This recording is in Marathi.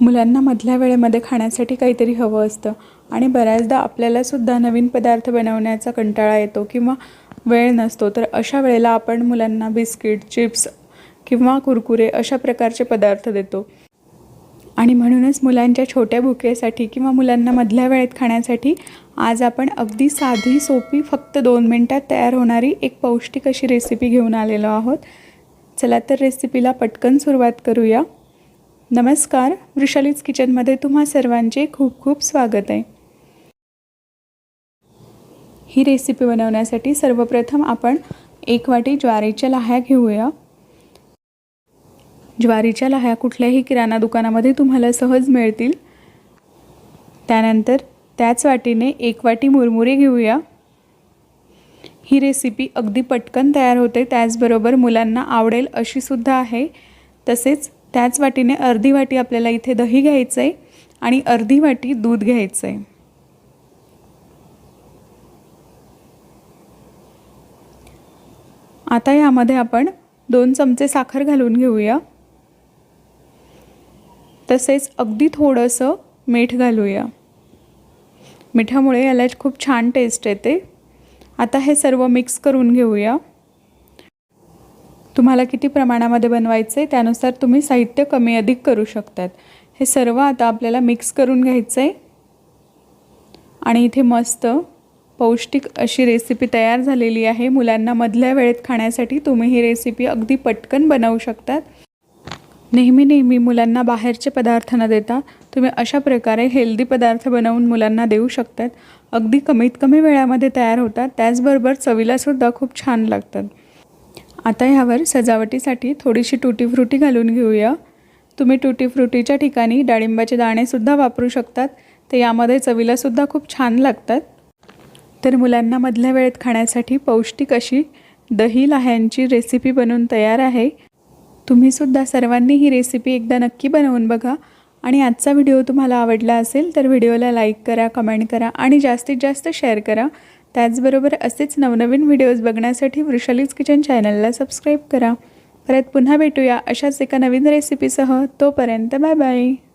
मुलांना मधल्या वेळेमध्ये खाण्यासाठी काहीतरी हवं असतं. आणि बऱ्याचदा आपल्यालासुद्धा नवीन पदार्थ बनवण्याचा कंटाळा येतो किंवा वेळ नसतो. तर अशा वेळेला आपण मुलांना बिस्किट चिप्स किंवा कुरकुरे अशा प्रकारचे पदार्थ देतो. आणि म्हणूनच मुलांच्या छोट्या भुकेसाठी किंवा मुलांना मधल्या वेळेत खाण्यासाठी आज आपण अगदी साधी सोपी फक्त दोन मिनटात तयार होणारी एक पौष्टिक अशी रेसिपी घेऊन आलेलो आहोत. चला तर रेसिपीला पटकन सुरुवात करूया. नमस्कार वृषालीज किचनमध्ये तुम्हा सर्वांचे खूप खूप स्वागत आहे. ही रेसिपी बनवण्यासाठी सर्वप्रथम आपण एक वाटी ज्वारीच्या लाह्या घेऊया. ज्वारीच्या लाह्या कुठल्याही किराणा दुकानामध्ये तुम्हाला सहज मिळतील. त्यानंतर त्याच वाटीने एक वाटी मुरमुरे घेऊया. ही रेसिपी अगदी पटकन तयार होते त्याचबरोबर मुलांना आवडेल अशी सुद्धा आहे. तसेच त्याच वाटीने अर्धी वाटी आपल्याला इथे दही घ्यायचं आहे आणि अर्धी वाटी दूध घ्यायचं आहे आता यामध्ये आपण दोन चमचे साखर घालून घेऊया. तसेच अगदी थोडंसं मीठ घालूया. मिठामुळे याला खूप छान टेस्ट येते. आता हे सर्व मिक्स करून घेऊया. तुम्हाला किती प्रमाणामध्ये बनवायचं आहे त्यानुसार तुम्ही साहित्य कमी अधिक करू शकतात. हे सर्व आता आपल्याला मिक्स करून घ्यायचं आहे आणि इथे मस्त पौष्टिक अशी रेसिपी तयार झालेली आहे. मुलांना मधल्या वेळेत खाण्यासाठी तुम्ही ही रेसिपी अगदी पटकन बनवू शकतात. नेहमी नेहमी मुलांना बाहेरचे पदार्थ न देता तुम्ही अशा प्रकारे हेल्दी पदार्थ बनवून मुलांना देऊ शकतात. अगदी कमीत कमी वेळामध्ये तयार होतात. त्याचबरोबर चवीलासुद्धा खूप छान लागतात. आता ह्यावर सजावटीसाठी थोडीशी टुटी फ्रुटी घालून घेऊया. तुम्ही टुटी फ्रुटीच्या ठिकाणी डाळिंबाचे दाणेसुद्धा वापरू शकतात. ते यामध्ये चवीलासुद्धा खूप छान लागतात. तर मुलांना मधल्या वेळेत खाण्यासाठी पौष्टिक अशी दही लाह्यांची रेसिपी बनवून तयार आहे. तुम्हीसुद्धा सर्वांनी ही रेसिपी एकदा नक्की बनवून बघा. आणि आजचा व्हिडिओ तुम्हाला आवडला असेल तर व्हिडिओला लाईक करा कमेंट करा आणि जास्तीत जास्त शेअर करा. त्याचबरोबर असेच नवनवीन व्हिडिओज बघण्यासाठी वृषालीज किचन चॅनलला सबस्क्राईब करा. परत पुन्हा भेटूया अशाच एका नवीन रेसिपीसह. तोपर्यंत बाय बाय.